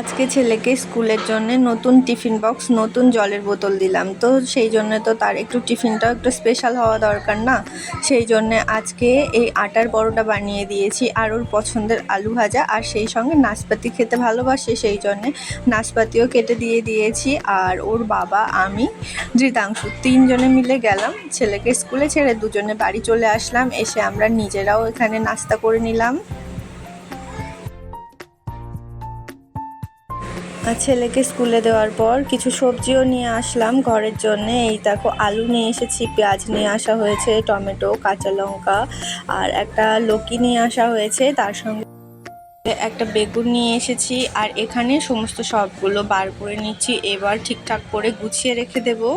আজকে ছেলেকে স্কুলের জন্য নতুন টিফিন বক্স, নতুন জলের বোতল দিলাম। তো সেই জন্য তো তার একটু টিফিনটাও একটু স্পেশাল হওয়া দরকার না। সেই জন্য আজকে এই আটার পরোটা বানিয়ে দিয়েছি, আর ওর পছন্দের আলু ভাজা, আর সেই সঙ্গে নাশপাতি খেতে ভালোবাসে, সেই জন্যে নাশপাতিও কেটে দিয়ে দিয়েছি। আর ওর বাবা, আমি, ধৃতাংশু তিনজনে মিলে গেলাম। ছেলেকে স্কুলে ছেড়ে দুজনে বাড়ি চলে আসলাম। এসে আমরা নিজেরাও এখানে নাস্তা করে নিলাম। ছেলেকে স্কুলে দেওয়ার পর কিছু সবজিও নিয়ে আসলাম ঘরের জন্য। এই দেখো, আলু নিয়ে এসেছি, পেঁয়াজ নিয়ে আসা হয়েছে, টমেটো, কাঁচা লঙ্কা আর একটা লকি নিয়ে আসা হয়েছে। তার সঙ্গে একটা বেগুন নিয়ে এসেছি আর এখানে সমস্ত সবগুলো বার করে নিচ্ছি। এবার ঠিকঠাক করে গুছিয়ে রেখে দেবো।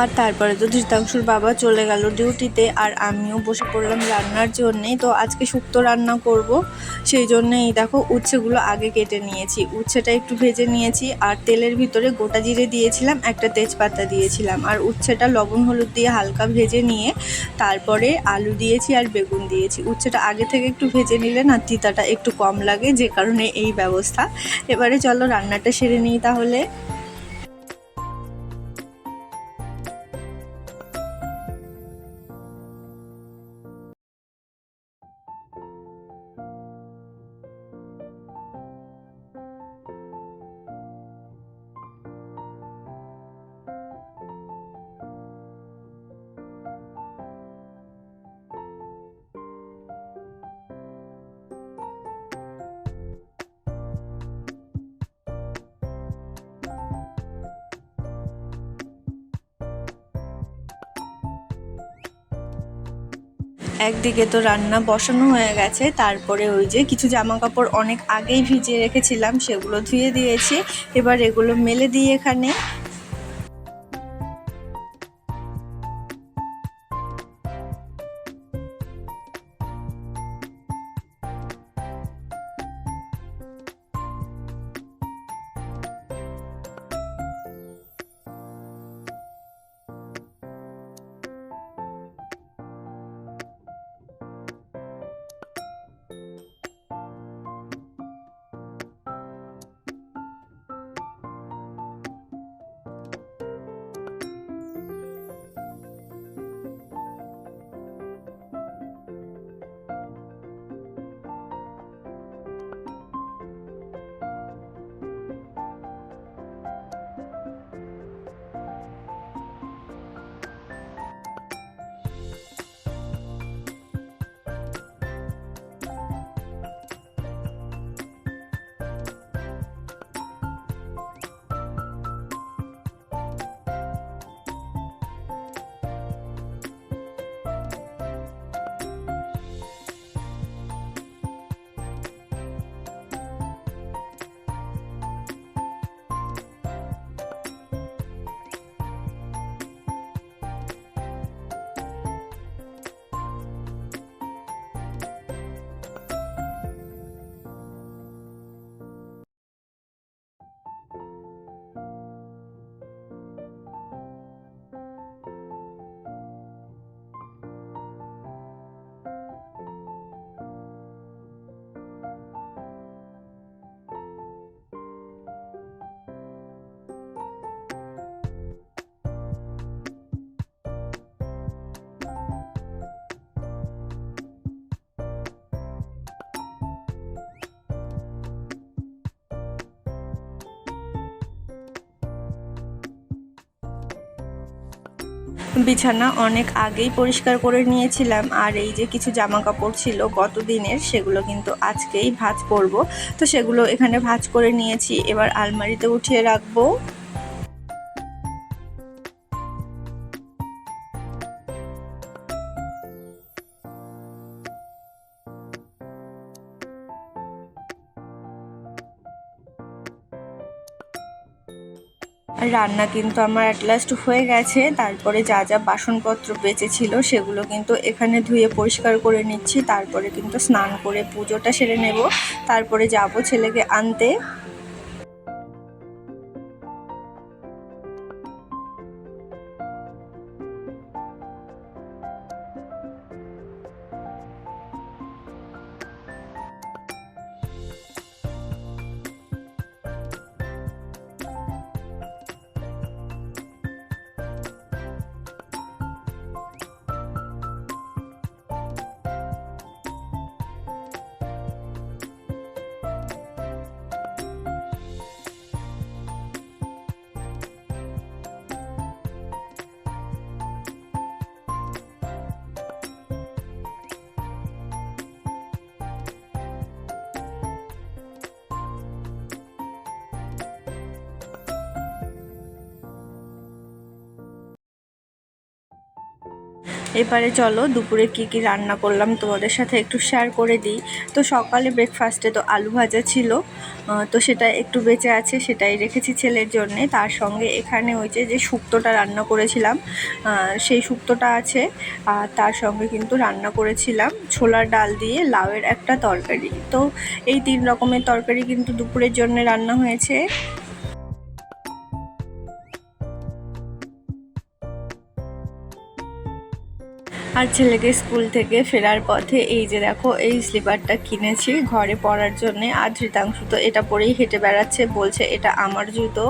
আর তারপরে তো ধৃতাংশুর বাবা চলে গেল ডিউটিতে, আর আমিও বসে পড়লাম রান্নার জন্যে তো আজকে শুক্তো রান্না করব, সেই জন্যেই দেখো উচ্ছেগুলো আগে কেটে নিয়েছি। উচ্ছেটা একটু ভেজে নিয়েছি, আর তেলের ভিতরে গোটা জিরে দিয়েছিলাম, একটা তেজপাতা দিয়েছিলাম। আর উচ্ছেটা লবণ, হলুদ দিয়ে হালকা ভেজে নিয়ে তারপরে আলু দিয়েছি আর বেগুন দিয়েছি। উচ্ছেটা আগে থেকে একটু ভেজে নিলে না তিতাটা একটু কম লাগে, যে কারণে এই ব্যবস্থা। এবারে চলো রান্নাটা সেরে নিই তাহলে। একদিকে তো রান্না বসানো হয়ে গেছে, তারপরে ওই যে কিছু জামা কাপড় অনেক আগেই ভিজিয়ে রেখেছিলাম, সেগুলো ধুয়ে দিয়েছি। এবার এগুলো মেলে দিয়ে এখানে। বিছানা অনেক আগেই পরিষ্কার করে নিয়েছিলাম, আর এই যে কিছু জামা কাপড় ছিল গত দিনের সেগুলো কিন্তু আজকেই ভাঁজ করব। তো সেগুলো এখানে ভাঁজ করে নিয়েছি। এবার আলমারিতে উঠিয়ে রাখব। রান্না কিন্তু আমার অ্যাট লাস্ট হয়ে গেছে। তারপরে যা যা বাসনপত্র বেঁচেছিল সেগুলো কিন্তু এখানে ধুয়ে পরিষ্কার করে নিচ্ছি। তারপরে কিন্তু স্নান করে পুজোটা সেরে নেব। তারপরে যাব ছেলেকে আনতে। এবারে চলো দুপুরে কি কি রান্না করলাম তোমাদের সাথে একটু শেয়ার করে দিই। তো সকালে ব্রেকফাস্টে তো আলু ভাজা ছিল তো সেটা একটু বেঁচে আছে, সেটাই রেখেছি ছেলের জন্যে। তার সঙ্গে এখানে ওই যে শুক্তোটা রান্না করেছিলাম সেই শুক্তোটা আছে, আর তার সঙ্গে কিন্তু রান্না করেছিলাম ছোলার ডাল দিয়ে লাউয়ের একটা তরকারি। তো এই তিন রকমের তরকারি কিন্তু দুপুরের জন্য রান্না হয়েছে। আর ছেলেকে স্কুল থেকে ফেরার পথে এই যে দেখো, এই স্লিপারটা কিনেছি ঘরে পরার জন্যে। আর ধৃতাংশু তো এটা পরেই হেঁটে বেড়াচ্ছে, বলছে এটা আমার জুতো।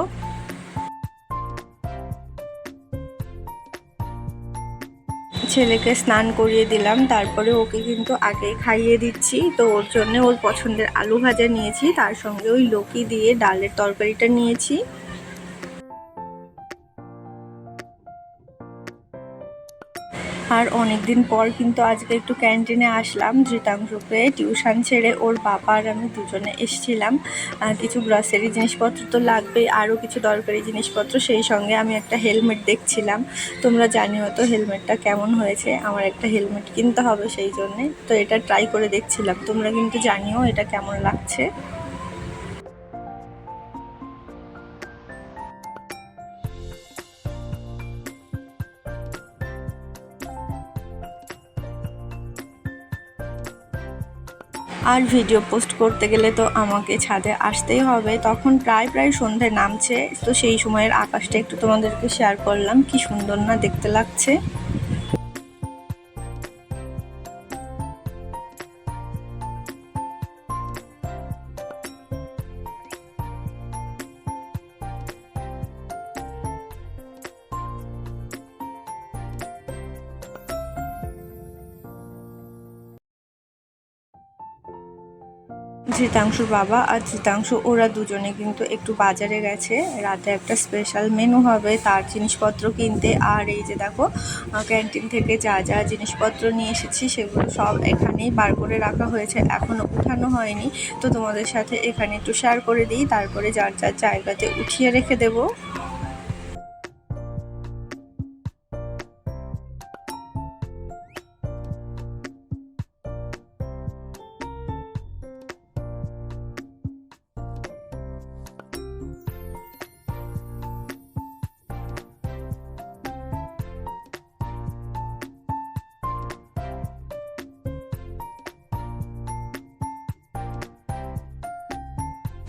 ছেলেকে স্নান করিয়ে দিলাম, তারপরে ওকে কিন্তু আগেই খাইয়ে দিচ্ছি। তো ওর জন্য ওর পছন্দের আলু ভাজা নিয়েছি, তার সঙ্গে ওই লকি দিয়ে ডালের তরকারিটা নিয়েছি। আর অনেক দিন পর কিন্তু আজকে একটু ক্যান্টিনে আসলাম ধৃতাংশকে টিউশন ছেড়ে ওর বাবা আর আমি দুজনে এসেছিলাম। কিছু গ্রসারি জিনিসপত্র তো লাগবেই, আরও কিছু দরকারি জিনিসপত্র, সেই সঙ্গে আমি একটা হেলমেট দেখছিলাম। তোমরা জানিও তো হেলমেটটা কেমন হয়েছে, আমার একটা হেলমেট কিনতে হবে সেই জন্যে। তো এটা ট্রাই করে দেখছিলাম, তোমরা কিন্তু জানিও এটা কেমন লাগছে। আর ভিডিও পোস্ট করতে গেলে তো আমাকে ছাদে আসতেই হবে। তখন প্রায় প্রায় সন্ধে নামছে, তো সেই সময়ের আকাশটা একটু তোমাদেরকে শেয়ার করলাম। কি সুন্দর না দেখতে লাগছে। ধৃতাংশুর বাবা আর ধৃতাংশু ওরা দুজনে কিন্তু একটু বাজারে গেছে। রাতে একটা স্পেশাল মেনু হবে, তার জিনিসপত্র কিনতে। আর এই যে দেখো ক্যান্টিন থেকে যা যা জিনিসপত্র নিয়ে এসেছি, সেগুলো সব এখানেই বার করে রাখা হয়েছে। এখনও উঠানো হয়নি। তো তোমাদের সাথে এখানে একটু শেয়ার করে দিই, তারপরে যার যার জায়গাতে উঠিয়ে রেখে দেবো।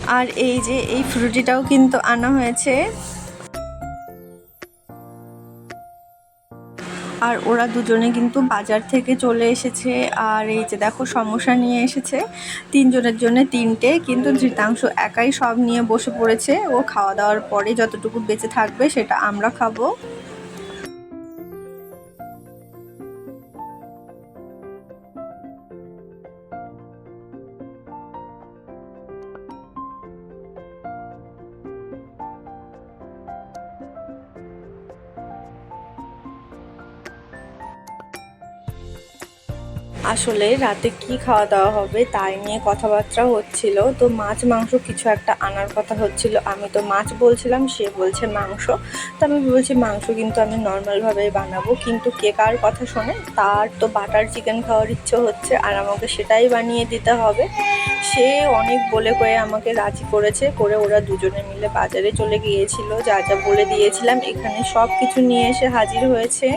আর এই যে এই ফ্রুটিটাও কিন্তু আনা হয়েছে। আর ওরা দুজনে কিন্তু বাজার থেকে চলে এসেছে। আর এই যে দেখো সমস্যা নিয়ে এসেছে। তিনজনের জন্য তিনটে, কিন্তু ধৃতাংশ একাই সব নিয়ে বসে পড়েছে। ও খাওয়া দাওয়ার পরে যতটুকু বেঁচে থাকবে, সেটা আমরা খাব। আসলে রাতে কি খাওয়া দাওয়া হবে তাই নিয়ে কথাবার্তা হচ্ছিল। তো মাছ, মাংস কিছু একটা আনার কথা হচ্ছিল। আমি তো মাছ বলছিলাম, সে বলছে মাংস। তো আমি বলছি, মাংস কিন্তু আমি নর্মালভাবেই বানাবো। কিন্তু কে কার কথা শোনে, তার তো বাটার চিকেন খাওয়ার ইচ্ছে হচ্ছে, আর আমাকে সেটাই বানিয়ে দিতে হবে। সে অনেক বলে কয়ে আমাকে রাজি করেছে, করে ওরা দুজনে মিলে বাজারে চলে গিয়েছিল। যা যা বলে দিয়েছিলাম, এখানে সব কিছু নিয়ে এসে হাজির হয়েছে।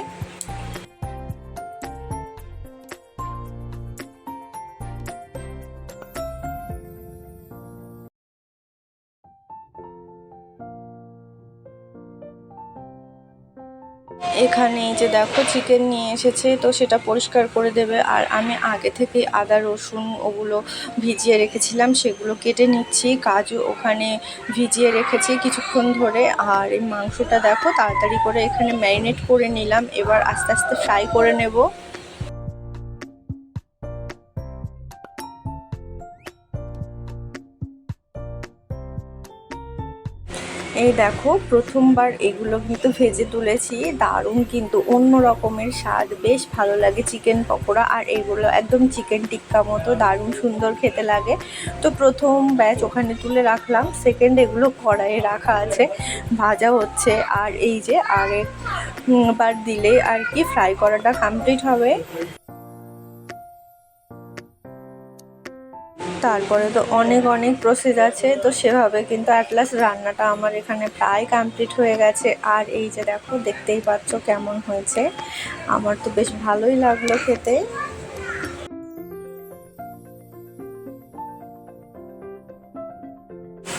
এখানে এই যে দেখো চিকেন নিয়ে এসেছে, তো সেটা পরিষ্কার করে দেবে। আর আমি আগে থেকে আদা, রসুন ওগুলো ভিজিয়ে রেখেছিলাম, সেগুলো কেটে নিচ্ছি। কাজু ওখানে ভিজিয়ে রেখেছি কিছুক্ষণ ধরে। আর এই মাংসটা দেখো, তাড়াতাড়ি করে এখানে ম্যারিনেট করে নিলাম। এবার আস্তে আস্তে ফ্রাই করে নেব। এই দেখো, প্রথমবার এগুলো কিন্তু ভেজে তুলেছি। দারুণ কিন্তু, অন্য রকমের স্বাদ। বেশ ভালো লাগে চিকেন পকোড়া, আর এগুলো একদম চিকেন টিক্কা মতো, দারুণ সুন্দর খেতে লাগে। তো প্রথম ব্যাচ ওখানে তুলে রাখলাম সেকেন্ড এগুলো কড়াইয়ে রাখা আছে, ভাজা হচ্ছে। আর এই যে আরেক বার দিলে আর কি ফ্রাই করাটা কমপ্লিট হবে। তারপরে তো অনেক অনেক প্রসেস আছে। তো সেভাবে কিন্তু অ্যাটলাস রান্নাটা আমার এখানে প্রায় কমপ্লিট হয়ে গেছে। আর এই যে দেখো, দেখতেই পাচ্ছ কেমন হয়েছে। আমার তো বেশ ভালোই লাগল খেতে।